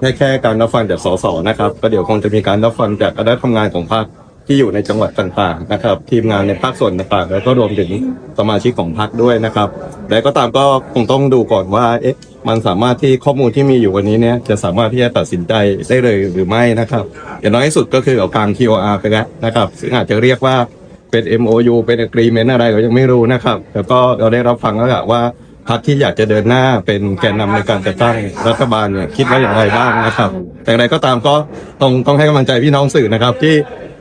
แค่แค่การรับฟังจากสสนะครับก็เดี๋ยวคงจะมีการรับฟังจากคณะทำงานของพรรคที่อยู่ในจังหวัดต่างๆนะครับ ทีมงานในภาคส่วนต่างๆแล้วก็รวมถึงสมาชิกของพรรคด้วยนะครับ และก็ตามก็คงต้องดูก่อนว่าเอ๊ะมันสามารถที่ข้อมูลที่มีอยู่วันนี้เนี่ยจะสามารถที่จะตัดสินใจได้เลยหรือไม่นะครับ อย่างน้อยที่สุดก็คือเอากลาง TOR ไปแล้วนะครับ ซึ่งอาจจะเรียกว่าเป็น MOU เป็น agreement อะไรเรายังไม่รู้นะครับแต่ก็เราได้รับฟังแล้วว่า พรรคที่อยากจะเดินหน้าเป็นแกนนำในการจัดตั้งรัฐบาลเนี่ยคิดว่าอย่างไรบ้างนะครับ แต่อย่างไรก็ตามก็ต้องต้องให้กำลังใจพี่น้องสื่อนะครับ ที่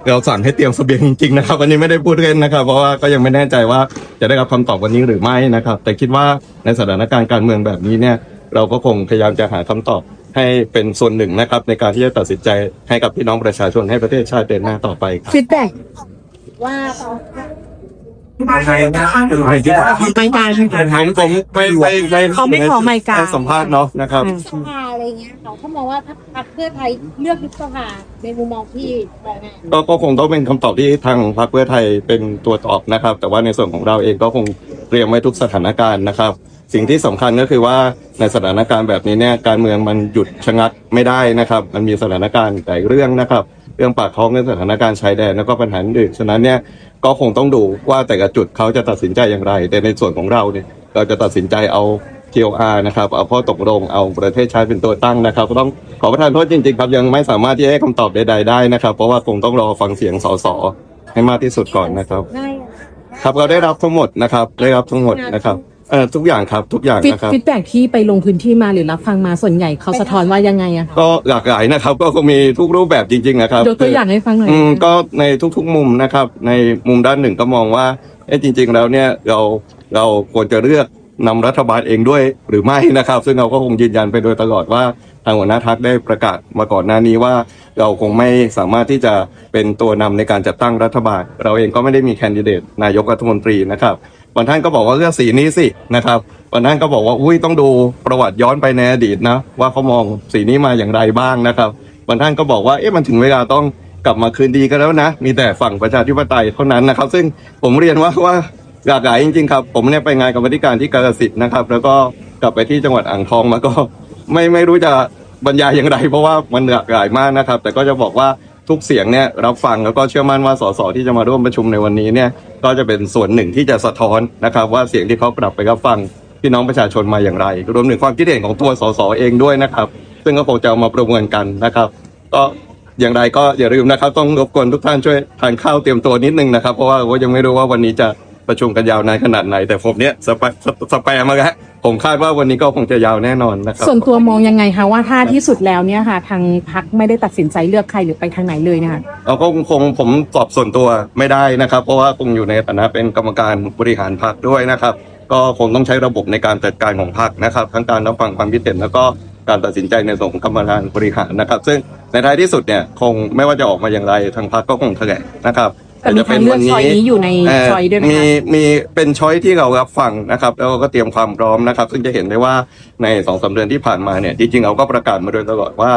เราสั่งให้เตรียมเสบียงจริงๆนะครับวันนี้ไม่ได้พูดเล่นนะครับ เพราะว่าก็ยังไม่แน่ใจว่าจะได้รับคำตอบวันนี้หรือไม่นะครับ แต่คิดว่าในสถานการณ์การเมืองแบบนี้เนี่ยเราก็คงพยายามจะหาคำตอบให้เป็นส่วนหนึ่งนะครับ ในการที่จะตัดสินใจให้กับพี่น้องประชาชนให้ประเทศชาติเดินหน้าต่อไปครับฟีดแบ็กว่า ใครนะหรือใครที่ว่าไม่การผมผมไม่ไม่ไม่เขาไม่ขอไมค์กลางให้สัมภาษณ์เนาะนะครับสภาอะไรเงี้ยเขาเขามองว่าพรรคเพื่อไทยเลือกยุบสภาในมุมมองพี่แบบไหนก็ก็คงต้องเป็นคำตอบที่ทางพรรคเพื่อไทยเป็นตัวตอบนะครับ แต่ว่าในส่วนของเราเองก็คงเตรียมไว้ทุกสถานการณ์นะครับ สิ่งที่สำคัญก็คือว่าในสถานการณ์แบบนี้เนี่ยการเมืองมันหยุดชะงักไม่ได้นะครับ มันมีสถานการณ์แต่เรื่องนะครับ เรื่องปากท้องเรื่องสถานการณ์ชายแดนแล้วก็ปัญหาอื่นฉะนั้นเนี่ยก็คงต้องดูว่าแต่ละจุดเขาจะตัดสินใจอย่างไร แต่ในส่วนของเราเนี่ยเราจะตัดสินใจเอา TOR นะครับเอาข้อตกลงเอาประเทศชาติเป็นตัวตั้งนะครับก็ต้องขอประทานโทษจริงๆครับยังไม่สามารถที่จะให้คำตอบใดๆได้นะครับ เพราะว่าคงต้องรอฟังเสียงสสให้มากที่สุดก่อนนะครับง่ายครับเราได้รับทั้งหมดนะครับ ได้รับทั้งหมดนะครับ เอ่อทุกอย่างครับทุกอย่างฟีดนะครับ ฟีดแบ็กที่ไปลงพื้นที่มาหรือรับฟังมาส่วนใหญ่เขาสะท้อนว่ายังไงอะคะก็หลากหลายนะครับ ก็คงมีทุกรูปแบบจริง ๆ นะครับยกตัวอย่างให้ฟังหน่อยอืมก็ในทุกๆมุมนะครับ ในมุมด้านหนึ่งก็มองว่าเอ้จริง ๆ แล้วเนี่ยเราเราควรจะเลือกนำรัฐบาลเองด้วยหรือไม่นะครับ ซึ่งเราก็คงยืนยันไปโดยตลอดว่าทางหัวหน้าทักได้ประกาศมาก่อนหน้านี้ว่า เราคงไม่สามารถที่จะเป็นตัวนำในการจัดตั้งรัฐบาล เราเองก็ไม่ได้มีแคนดิเดตนายกรัฐมนตรีนะครับบางท่านก็บอกว่าเลือกสีนี้สินะครับบางท่านก็บอกว่าอุ้ยต้องดูประวัติย้อนไปในอดีตนะว่าเขามองสีนี้มาอย่างไรบ้างนะครับบางท่านก็บอกว่าเอ๊ะมันถึงเวลาต้องกลับมาคืนดีกันแล้วนะ มีแต่ฝั่งประชาธิปไตยเท่านั้นนะครับ ซึ่งผมเรียนว่าว่าหลากหลายจริงๆครับ ผมเนี่ยไปงานกรรมธิการที่กาฬสินธุ์นะครับ แล้วก็กลับไปที่จังหวัดอ่างทองมาก็ไม่ไม่รู้จะ บรรยายอย่างไรเพราะว่ามันเหลากหลายมากนะครับ แต่ก็จะบอกว่าทุกเสียงเนี่ยรับฟังแล้วก็เชื่อมั่นว่าสสที่จะมาร่วมประชุมในวันนี้เนี่ยก็จะเป็นส่วนหนึ่งที่จะสะท้อนนะครับ ว่าเสียงที่เขาปรับไปรับฟังพี่น้องประชาชนมาอย่างไร รวมถึงความคิดเห็นของตัวสสเองด้วยนะครับ ซึ่งก็คงจะเอามาประมินกันนะครับ ก็อย่างไรก็อย่าลืมนะครับ ต้องรบกวนทุกท่านช่วยทานข้าวเตรียมตัวนิดนึงนะครับ เพราะว่าผมยังไม่รู้ว่าวันนี้จะประชุมกันยาวนานขนาดไหน แต่ผมเนี้ยสแปสสแปมาแล้ว ผมคาดว่าวันนี้ก็คงจะยาวแน่นอนนะครับส่วนตัวมองยังไงคะว่าถ้าที่สุดแล้วเนี่ยค่ะ ทางพักไม่ได้ตัดสินใจเลือกใครหรือไปทางไหนเลยนะคะเราก็คงผมตอบส่วนตัวไม่ได้นะครับ เพราะว่าคงอยู่ในฐานะเป็นกรรมการบริหารพรรคด้วยนะครับ ก็คงต้องใช้ระบบในการจัดการของพรรคนะครับ ทั้งการรับฟังความคิดเห็นแล้วก็การตัดสินใจในส่วนของกรรมการบริหารนะครับ ซึ่งในท้ายที่สุดเนี่ยคงไม่ว่าจะออกมาอย่างไรทางพรรคก็คงแถลงนะครับ แต่มีทางเลือกช้อยนี้อยู่ในเช้อยด้วยไหมมีคะ มีเป็นช้อยที่เรารับฟังนะครับ แล้วก็เตรียมความพร้อมนะครับ ซึ่งจะเห็นได้ว่าในสองสาเดือนที่ผ่านมาเนี่ยจริงๆเราก็ประกาศมาโดยตลอดว่า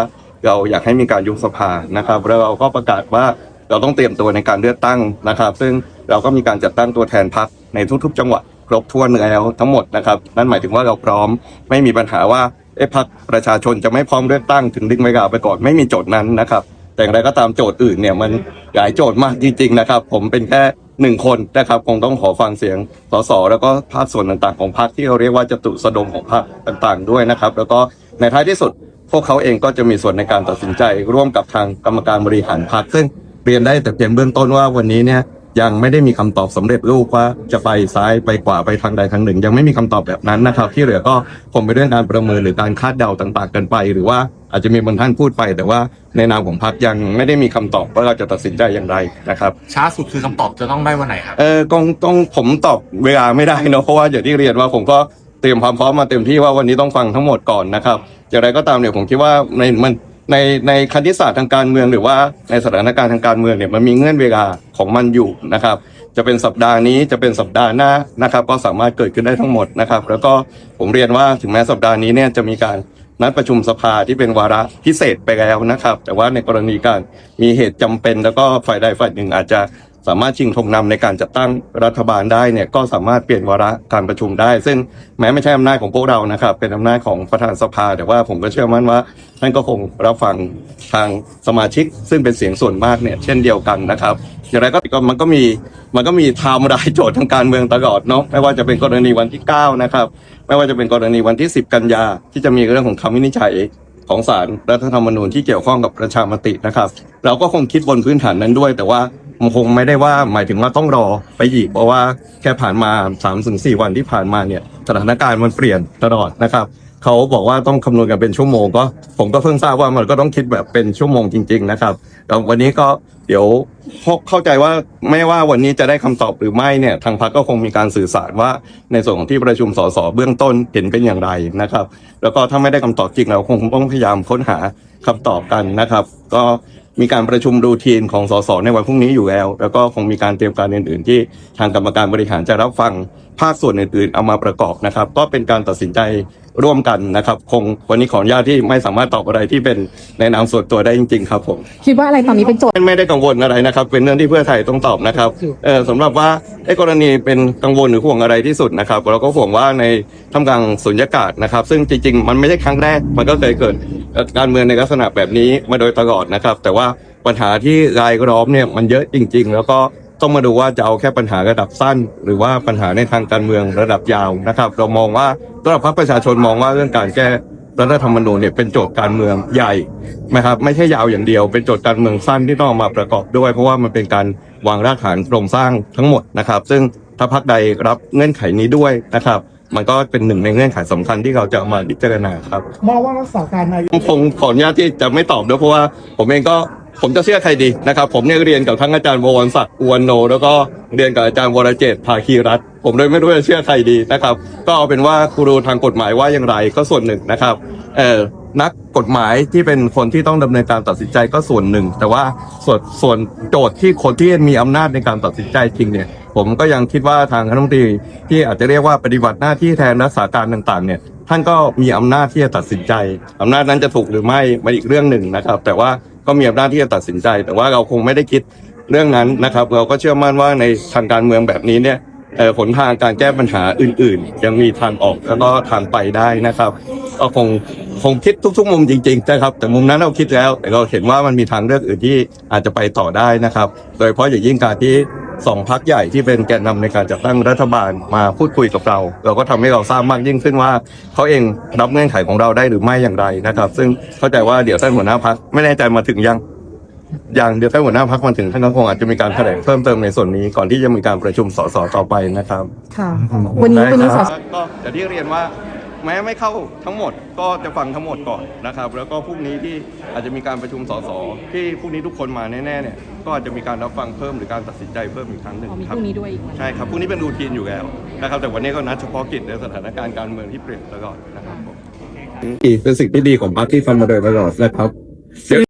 เราอยากให้มีการยุบสภานะครับ แล้วเราก็ประกาศว่าเราต้องเตรียมตัวในการเลือกตั้งนะครับ ซึ่งเราก็มีการจัดตั้งตัวแทนพรรคในทุก ๆ จังหวัดครบถ้วนแล้วทั้งหมดนะครับนั่นหมายถึงว่าเราพร้อมไม่มีปัญหาว่าเอ๊ะพรรคประชาชนจะไม่พร้อมเลือกตั้งถึงดึงเวลาไปก่อนไม่มีโจทย์นั้นนะครับ แต่อย่างไรก็ตามโจทย์อื่นเนี่ยมันหลายโจทย์มากจริง ๆ นะครับ ผมเป็นแค่หนึ่งคนนะครับคงต้องขอฟังเสียงสสแล้วก็ภาคส่วนต่างๆของพรรคที่เราเรียกว่าจตุสดมของพรรคต่างๆ ด้วยนะครับ แล้วก็ในท้ายที่สุดพวกเขาเองก็จะมีส่วนในการตัดสินใจร่วมกับทางกรรมการบริหารพรรคซึ่งเรียนได้แต่เพียงเบื้องต้นว่าวันนี้เนี่ย ยังไม่ได้มีคำตอบสำเร็จรูปว่าจะไปซ้ายไปขวาไปทางใดทางหนึ่ง ยังไม่มีคำตอบแบบนั้นนะครับ ที่เหลือก็คงเป็นเรื่องการประเมินหรือการคาดเดาต่าง ๆ กันไป หรือว่าอาจจะมีบางท่านพูดไป แต่ว่าในนามของพรรคยังไม่ได้มีคำตอบว่าเราจะตัดสินใจอย่างไรนะครับช้าสุดคือคำตอบจะต้องได้วันไหนครับเออต้องต้องผมตอบเวลาไม่ได้เนอะเพราะว่าอย่างที่เรียนว่าผมก็เตรียมความพร้อมมาเต็มที่ว่าวันนี้ต้องฟังทั้งหมดก่อนนะครับอย่างไรก็ตามเนี่ยผมคิดว่าในมัน ในในคณิตศาสตร์ทางการเมืองหรือว่าในสถานการณ์ทางการเมืองเนี่ยมันมีเงื่อนเวลาของมันอยู่นะครับ จะเป็นสัปดาห์นี้จะเป็นสัปดาห์หน้านะครับ ก็สามารถเกิดขึ้นได้ทั้งหมดนะครับ แล้วก็ผมเรียนว่าถึงแม้สัปดาห์นี้เนี่ยจะมีการนัดประชุมสภาที่เป็นวาระพิเศษไปแล้วนะครับ แต่ว่าในกรณีการมีเหตุจำเป็นแล้วก็ฝ่ายใดฝ่ายหนึ่งอาจจะ สามารถชิงธงนำในการจัดตั้งรัฐบาลได้เนี่ยก็สามารถเปลี่ยนวาระการประชุมได้ ซึ่งแม้ไม่ใช่อำนาจของพวกเรานะครับ เป็นอำนาจของประธานสภา แต่ว่าผมก็เชื่อมั่นว่าท่านก็คงรับฟังทางสมาชิก ซึ่งเป็นเสียงส่วนมากเนี่ยเช่นเดียวกันนะครับอย่างไรก็มันก็มีมันก็มีไทม์รายโจทย์ทางการเมืองตลอดเนาะไม่ว่าจะเป็นกรณีวันที่ 9 นะครับ ไม่ว่าจะเป็นกรณีวันที่ 10 กันยาที่จะมีเรื่องของคำวินิจฉัยของศาลรัฐธรรมนูญที่เกี่ยวข้องกับประชามตินะครับ เราก็คงคิดบนพื้นฐานนั้นด้วย แต่ว่า คงไม่ได้ว่าหมายถึงว่าต้องรอไปอีก เพราะว่าแค่ผ่านมา3ถึง4วันที่ผ่านมาเนี่ยสถานการณ์มันเปลี่ยนตลอดนะครับเขาบอกว่าต้องคำนวณกันเป็นชั่วโมงก็ ผมก็เพิ่งทราบว่ามันก็ต้องคิดแบบเป็นชั่วโมงจริง ๆ นะครับแล้ววันนี้ก็เดี๋ยวเข้าใจว่าไม่ว่าวันนี้จะได้คำตอบหรือไม่เนี่ยทางพรรคก็คงมีการสื่อสารว่าในส่วนของที่ประชุมสสเบื้องต้นเห็นเป็นอย่างไรนะครับ แล้วก็ถ้าไม่ได้คำตอบจริงเราคงต้องพยายามค้นหาคำตอบกันนะครับ ก็ มีการประชุมรูทีนของสสในวันพรุ่งนี้อยู่แล้ว แล้วก็คงมีการเตรียมการอื่นๆ ที่ทางกรรมการบริหารจะรับฟังภาคส่วนอื่นๆเอามาประกอบนะครับ ก็เป็นการตัดสินใจร่วมกันนะครับ คงวันนี้ขออนุญาตที่ไม่สามารถตอบอะไรที่เป็นในนามส่วนตัวได้จริง ๆ ครับผมคิดว่าอะไรตอนนี้เป็นโจทย์ไม่ได้กังวลอะไรนะครับ เป็นเรื่องที่เพื่อไทยต้องตอบนะครับเออสำหรับว่าไอ้กรณีเป็นกังวลหรือห่วงอะไรที่สุดนะครับเราก็ห่วงว่าในทำกลางสุญญากาศนะครับ ซึ่งจริง ๆ มันไม่ใช่ครั้งแรกมันก็เคยเกิดเอ่อการเมืองในลักษณะแบบนี้มาโดยตลอดนะครับ แต่ว่าปัญหาที่รายล้อมเนี่ยมันเยอะจริง ๆ แล้วก็ ต้องมาดูว่าจะเอาแค่ปัญหาระดับสั้น หรือว่าปัญหาในทางการเมืองระดับยาวนะครับ เรามองว่าสำหรับพรรคประชาชนมองว่าเรื่องการแก้รัฐธรรมนูญเนี่ยเป็นโจทย์การเมืองใหญ่นะครับไม่ใช่ยาวอย่างเดียว เป็นโจทย์การเมืองสั้นที่ต้องเอามาประกอบด้วย เพราะว่ามันเป็นการวางรากฐานโครงสร้างทั้งหมดนะครับ ซึ่งถ้าพรรคใดรับเงื่อนไขนี้ด้วยนะครับ มันก็เป็นหนึ่งในเงื่อนไขสำคัญที่เราจะเอามาพิจารณาครับมองว่ารักษาการนายกผมคงขออนุญาตที่จะไม่ตอบด้วยเพราะว่าผมเองก็ ผมจะเชื่อใครดีนะครับ ผมเนี่ยเรียนกับทั้งอาจารย์วรศักดิ์อวนโน แล้วก็เรียนกับอาจารย์วรเจตภาคีรัตน์ผมเลยไม่รู้จะเชื่อใครดีนะครับ ก็เอาเป็นว่าครูทางกฎหมายว่าอย่างไรก็ส่วนหนึ่งนะครับเออนักกฎหมายที่เป็นคนที่ต้องดำเนินการตัดสินใจก็ส่วนหนึ่ง แต่ว่าส่วนส่วนโจทย์ที่คนที่มีอำนาจในการตัดสินใจจริงเนี่ย ผมก็ยังคิดว่าทางคณะรัฐมนตรีที่อาจจะเรียกว่าปฏิบัติหน้าที่แทนรักษาการต่างๆ เนี่ยท่านก็มีอำนาจที่จะตัดสินใจ อำนาจนั้นจะถูกหรือไม่มันอีกเรื่องหนึ่งนะครับ แต่ว่า ก็มีอำนาจที่จะตัดสินใจ แต่ว่าเราคงไม่ได้คิดเรื่องนั้นนะครับ เราก็เชื่อมั่นว่าในทางการเมืองแบบนี้เนี่ยผลทางการแก้ปัญหาอื่น ๆ ยังมีทางออกแล้วก็ทางไปได้นะครับก็คงคงคิดทุก ๆ มุมจริง ๆ นะครับ แต่มุมนั้นเราคิดแล้ว แต่เราเห็นว่ามันมีทางเลือกอื่นที่อาจจะไปต่อได้นะครับ โดยเฉพาะอย่างยิ่งการที่ สองพักใหญ่ที่เป็นแกนนำในการจัดตั้งรัฐบาลมาพูดคุยกับเรา เราก็ทำให้เราทราบมากยิ่งขึ้นว่าเขาเองรับเงื่อนไขของเราได้หรือไม่อย่างไรนะครับ ซึ่งเข้าใจว่าเดี๋ยวท่านหัวหน้าพักไม่แน่ใจมาถึงยังอย่างเดี๋ยวท่านหัวหน้าพักมาถึงท่านก็คงอาจจะมีการแถลงเพิ่มเติมในส่วนนี้ก่อนที่จะมีการประชุมสสต่อไปนะครับค่ะวันนี้วันนี้สได้สครับก็อย่างที่เรียนว่า แม้ไม่เข้าทั้งหมดก็จะฟังทั้งหมดก่อนนะครับ แล้วก็พรุ่งนี้ที่อาจจะมีการประชุมสสที่พรุ่งนี้ทุกคนมาแน่ๆเนี่ยก็อาจจะมีการรับฟังเพิ่มหรือการตัดสินใจเพิ่มอีกครั้งหนึ่งอ๋อมีคพรับรุ่งนี้ด้วยอีกวันใช่ครับพรุ่งนี้เป็นรูทีนอยู่แล้วนะครับแต่วันนี้ก็นัดเฉพาะกิจในสถานการณ์การเมืองที่เปลี่ยนตลอดนะครับผมเป็นสิ่งที่ดีของพรรคที่ทำมาโดยตลอดนะครับ